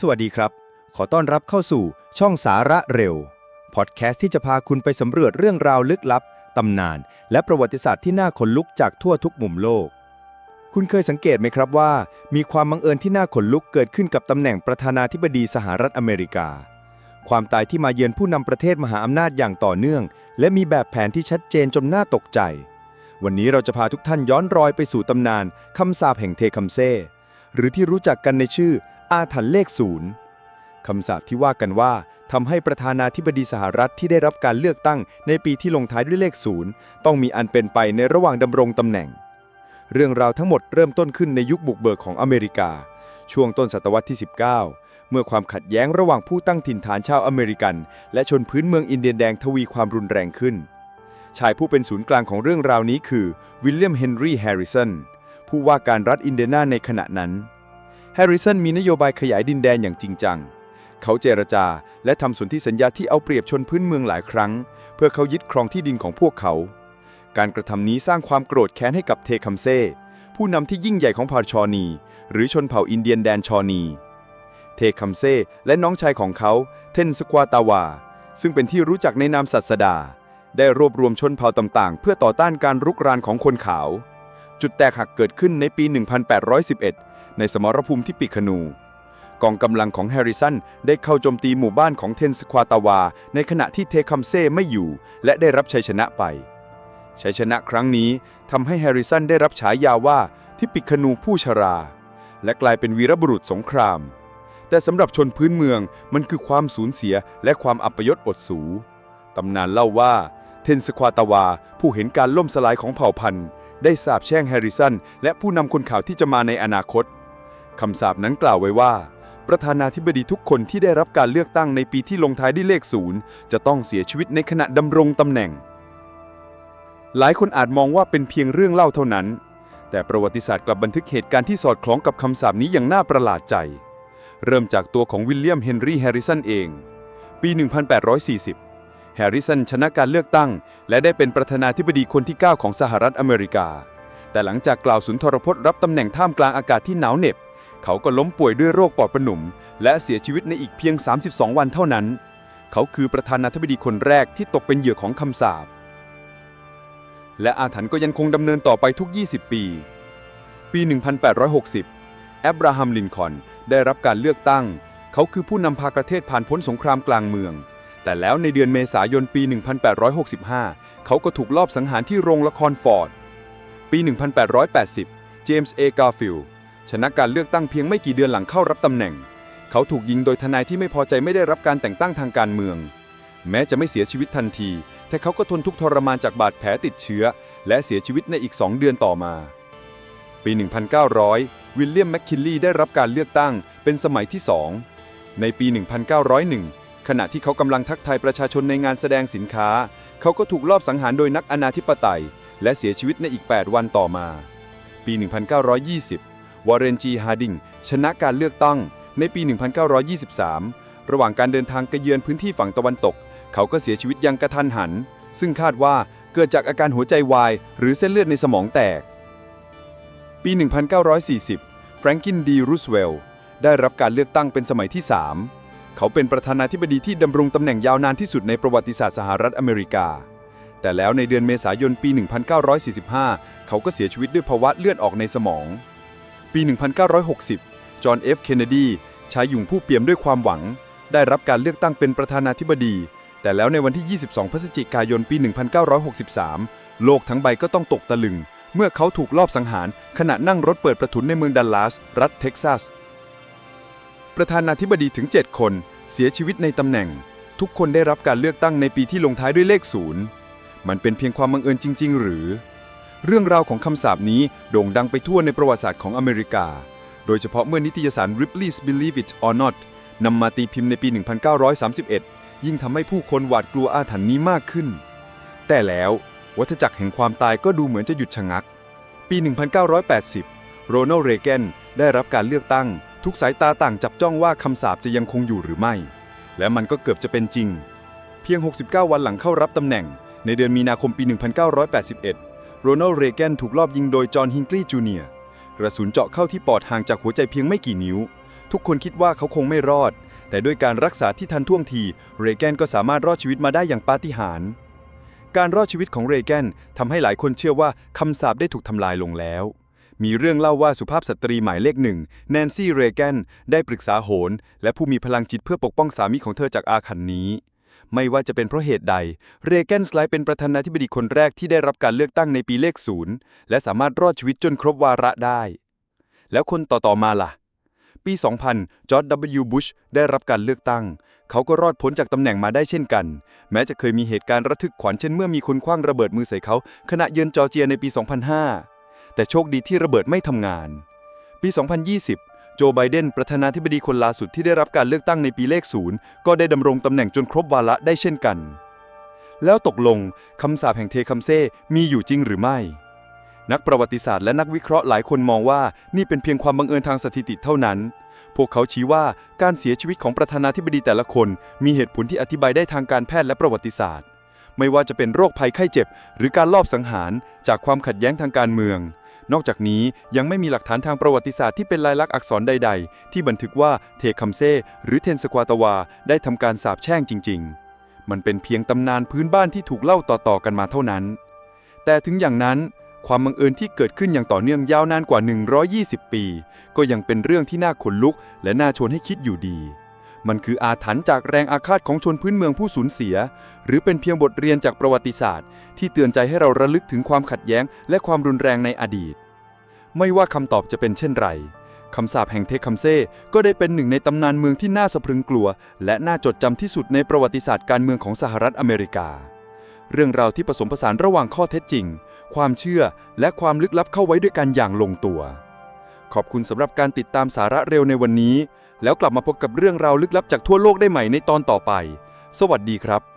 สวัสดีครับ ขอต้อนรับเข้าสู่ช่องสาระเร็ว พอดแคสต์ที่จะพาคุณไปสำรวจเรื่องราวลึกลับ ตำนาน และประวัติศาสตร์ที่น่าขนลุกจากทั่วทุกมุมโลก คุณเคยสังเกตไหมครับว่า มีความบังเอิญที่น่าขนลุกเกิดขึ้นกับตำแหน่งประธานาธิบดีสหรัฐอเมริกา ความตายที่มาเยือนผู้นำประเทศมหาอำนาจอย่างต่อเนื่อง และมีแบบแผนที่ชัดเจนจนน่าตกใจ วันนี้เราจะพาทุกท่านย้อนรอยไปสู่ตำนานคำสาปแห่งเทคัมเซ่หรือที่รู้จักกันในชื่อ อาถรรพ์เลขศูนย์คำสาปที่ว่ากันว่าทำให้ประธานาธิบดีสหรัฐที่ได้รับการเลือกตั้งในปีที่ลงท้ายด้วยเลขศูนย์ต้องมีอันเป็นไปในระหว่างดำรงตำแหน่ง เรื่องราวทั้งหมดเริ่มต้นขึ้นในยุคบุกเบิกของอเมริกา ช่วงต้นศตวรรษที่ 19 เมื่อความขัดแย้งระหว่างผู้ตั้งถิ่นฐานชาวอเมริกัน และชนพื้นเมืองอินเดียนแดงทวีความรุนแรงขึ้น ชายผู้เป็นศูนย์กลางของเรื่องราวนี้คือวิลเลียมเฮนรี่แฮร์ริสันผู้ว่าการรัฐอินเดียนาในขณะนั้น แฮร์ริสันมีนโยบายขยายดินแดนอย่างจริงจัง เขาเจรจาและทำสนธิสัญญาที่เอาเปรียบชนพื้นเมืองหลายครั้ง เพื่อเขายึดครองที่ดินของพวกเขา การกระทำนี้สร้างความโกรธแค้นให้กับเทคัมเซ่ผู้นำที่ยิ่งใหญ่ของเผ่าชอนี หรือชนเผ่าอินเดียนแดนชอนี เทคัมเซ่และน้องชายของเขา เทนสควาตาวา ซึ่งเป็นที่รู้จักในนามศัสดา ได้รวบรวมชนเผ่าต่างๆ เพื่อต่อต้านการรุกรานของคนขาว จุดแตกหักเกิดขึ้นในปี 1811 ในสมรภูมิที่ปิคนู กองกำลังของแฮร์ริสันได้เข้าโจมตีหมู่บ้านของเทนสควาตาวา ในขณะที่เทคัมเซ่ไม่อยู่ และได้รับชัยชนะไป ชัยชนะครั้งนี้ทำให้แฮร์ริสันได้รับฉายาว่าที่ปิคนูผู้ชรา และกลายเป็นวีรบุรุษสงคราม แต่สำหรับชนพื้นเมืองมันคือความสูญเสียและความอัปยศอดสูตำนานเล่าว่าเทนสควาตาวา ผู้เห็นการล่มสลายของเผ่าพันธุ์ ได้สาปแช่งแฮร์ริสัน และผู้นำคนข่าวที่จะมาในอนาคต คำสาปนั้นกล่าวไว้ว่า ประธานาธิบดีทุกคนที่ได้รับการเลือกตั้งในปีที่ลงท้ายด้วยเลขศูนย์จะต้องเสียชีวิตในขณะดำรงตำแหน่ง หลายคนอาจมองว่าเป็นเพียงเรื่องเล่าเท่านั้น แต่ประวัติศาสตร์กลับบันทึกเหตุการณ์ที่สอดคล้องกับคำสาปนี้อย่างน่าประหลาดใจ เริ่มจากตัวของวิลเลียมเฮนรี่แฮร์ริสันเอง ปี 1840 แฮร์ริสันชนะการเลือกตั้ง และได้เป็นประธานาธิบดีคนที่ 9 ของสหรัฐอเมริกาแต่หลังจากกล่าวสุนทรพจน์รับตำแหน่งท่ามกลางอากาศที่หนาวเหน็บ เขาก็ล้มป่วยด้วยโรคปอดประหนุ่ม และเสียชีวิตในอีกเพียง 32 วันเท่านั้น เขาคือประธานาธิบดีคนแรกที่ตกเป็นเหยื่อของคำสาปและอาถรรพ์ก็ยังคงดำเนินต่อไปทุก 20 ปี ปี 1860 แอบราฮัมลินคอนได้รับการเลือกตั้ง เขาคือผู้นำพาประเทศผ่านพ้นสงครามกลางเมือง แต่แล้วในเดือนเมษายนปี 1865 เขาก็ถูกลอบสังหารที่โรงละครฟอร์ด ปี 1880 เจมส์ เอกาฟิลด์ ชนะการเลือกตั้งเพียงไม่กี่เดือนหลังเข้ารับตำแหน่ง เขาถูกยิงโดยทนายที่ไม่พอใจไม่ได้รับการแต่งตั้งทางการเมือง แม้จะไม่เสียชีวิตทันที แต่เขาก็ทนทุกทรมานจากบาดแผลติดเชื้อ และเสียชีวิตในอีก2เดือนต่อมา ปี 1900 วิลเลียมแมคคินลีได้รับการเลือกตั้งเป็นสมัยที่2ในปี 1901 ขณะที่เขากำลังทักทายประชาชนในงานแสดงสินค้า เขาก็ถูกลอบสังหารโดยนักอนาธิปไตย และเสียชีวิตในอีก 8 วันต่อมา ปี 1920 วอร์เรนจีฮาร์ดิงชนะการเลือกตั้งในปี 1923 ระหว่างการเดินทางกระเยือนพื้นที่ฝั่งตะวันตก เขาก็เสียชีวิตยังกระทันหัน ซึ่งคาดว่าเกิดจากอาการหัวใจวาย หรือเส้นเลือดในสมองแตก ปี 1940 แฟรงกินดีรูสเวลล์ได้รับการเลือกตั้งเป็นสมัยที่ 3 เขาเป็นประธานาธิบดีที่ดำรงตำแหน่งยาวนานที่สุดในประวัติศาสตร์สหรัฐอเมริกา แต่แล้วในเดือนเมษายนปี 1945 เขาก็เสียชีวิตด้วยภาวะเลือดออกในสมอง ปี 1960 จอห์นเอฟ เคนเนดีชายหยุ่งผู้เปี่ยมด้วยความหวัง ได้รับการเลือกตั้งเป็นประธานาธิบดี แต่แล้วในวันที่ 22 พฤศจิกายนปี 1963 โลกทั้งใบก็ต้องตกตะลึง เมื่อเขาถูกลอบสังหารขณะนั่งรถเปิดประทุนในเมืองดัลลัส รัฐเท็กซัส ประธานาธิบดีถึง 7 คน เสียชีวิตในตำแหน่ง ทุกคนได้รับการเลือกตั้งในปีที่ลงท้ายด้วยเลขศูนย์มันเป็นเพียงความบังเอิญจริง ๆ หรือ เรื่องราวของคำสาปนี้โด่งดังไปทั่วในประวัติศาสตร์ของอเมริกา โดยเฉพาะเมื่อนิตยสาร Ripley's Believe It or Not นำมาตีพิมพ์ในปี 1931 ยิ่งทำให้ผู้คนหวาดกลัวอาถรรพ์นี้มากขึ้น แต่แล้ววัฏจักรแห่งความตายก็ดูเหมือนจะหยุดชะงัก ปี 1980 โรนัลด์ เรแกนได้รับการเลือกตั้ง ทุกสายตาต่างจับจ้องว่าคำสาปจะยังคงอยู่หรือไม่ และมันก็เกือบจะเป็นจริง เพียง 69 วันหลังเข้ารับตำแหน่ง ในเดือนมีนาคมปี 1981 โรนัลเรแกนถูกลอบยิงโดยจอห์นฮิงกลีย์จูเนียร์กระสุนเจาะเข้าที่ปอดห่างจากหัวใจเพียงไม่กี่นิ้ว ทุกคนคิดว่าเขาคงไม่รอด แต่ด้วยการรักษาที่ทันท่วงที เรแกนก็สามารถรอดชีวิตมาได้อย่างปาฏิหาริย์การรอดชีวิตของเรแกนทำให้หลายคนเชื่อว่าคำสาปได้ถูกทำลายลงแล้ว มีเรื่องเล่าว่าสุภาพสตรีหมายเลขหนึ่งแนนซี่เรแกนได้ปรึกษาโหนและผู้มีพลังจิตเพื่อปกป้องสามีของเธอจากอาถรรพ์นี้ ไม่ว่าจะเป็นเพราะเหตุใด เรแกนสไลด์เป็นประธานาธิบดีคนแรกที่ได้รับการเลือกตั้งในปีเลขศูนย์และสามารถรอดชีวิตจนครบวาระได้ แล้วคนต่อๆมาล่ะ ปี 2000 จอร์จ W. บุชได้รับการเลือกตั้ง เขาก็รอดพ้นจากตำแหน่งมาได้เช่นกัน แม้จะเคยมีเหตุการณ์ระทึกขวัญเช่นเมื่อมีคนคว้างระเบิดมือใส่เขา ขณะเยือนจอร์เจียในปี 2005 แต่โชคดีที่ระเบิดไม่ทำงาน ปี 2020 โจไบเดน ประธานาธิบดีคนล่าสุดที่ได้รับการเลือกตั้งในปีเลขศูนย์ก็ได้ดำรงตำแหน่งจนครบวาระได้เช่นกัน แล้วตกลงคำสาปแห่งเทคัมเซ่มีอยู่จริงหรือไม่ นักประวัติศาสตร์และนักวิเคราะห์หลายคนมองว่านี่เป็นเพียงความบังเอิญทางสถิติเท่านั้น พวกเขาชี้ว่าการเสียชีวิตของประธานาธิบดีแต่ละคน มีเหตุผลที่อธิบายได้ทางการแพทย์และประวัติศาสตร์ ไม่ว่าจะเป็นโรคภัยไข้เจ็บ หรือการลอบสังหารจากความขัดแย้งทางการเมือง นอกจากนี้ยังไม่มีหลักฐานทางประวัติศาสตร์ที่เป็นลายลักษณ์อักษรใด ๆ ที่บันทึกว่าเทคัมเซ่หรือเทนสควาตวา ได้ทำการสาปแช่งจริง ๆ มันเป็นเพียงตำนานพื้นบ้านที่ถูกเล่าต่อๆกันมาเท่านั้น แต่ถึงอย่างนั้นความบังเอิญที่เกิดขึ้นอย่างต่อเนื่องยาวนานกว่า 120 ปี ก็ยังเป็นเรื่องที่น่าขนลุก และน่าชวนให้คิดอยู่ดี มันคืออาถรรพ์จากแรงอาฆาตของชนพื้นเมืองผู้สูญเสีย หรือเป็นเพียงบทเรียนจากประวัติศาสตร์ ที่เตือนใจให้เราระลึกถึงความขัดแย้ง และความรุนแรงในอดีต ไม่ว่าคำตอบจะเป็นเช่นไรคำสาปแห่งเทคัมเซ่ก็ได้เป็นหนึ่งในตำนานเมืองที่น่าสะพรึงกลัว และน่าจดจำที่สุดในประวัติศาสตร์การเมืองของสหรัฐอเมริกา เรื่องราวที่ผสมผสานระหว่างข้อเท็จจริง ความเชื่อ และความลึกลับเข้าไว้ด้วยกันอย่างลงตัว ขอบคุณสำหรับการติดตามสาระเร็วในวันนี้ แล้วกลับมาพบกับเรื่องราวลึกลับจากทั่วโลกได้ใหม่ในตอนต่อไป สวัสดีครับ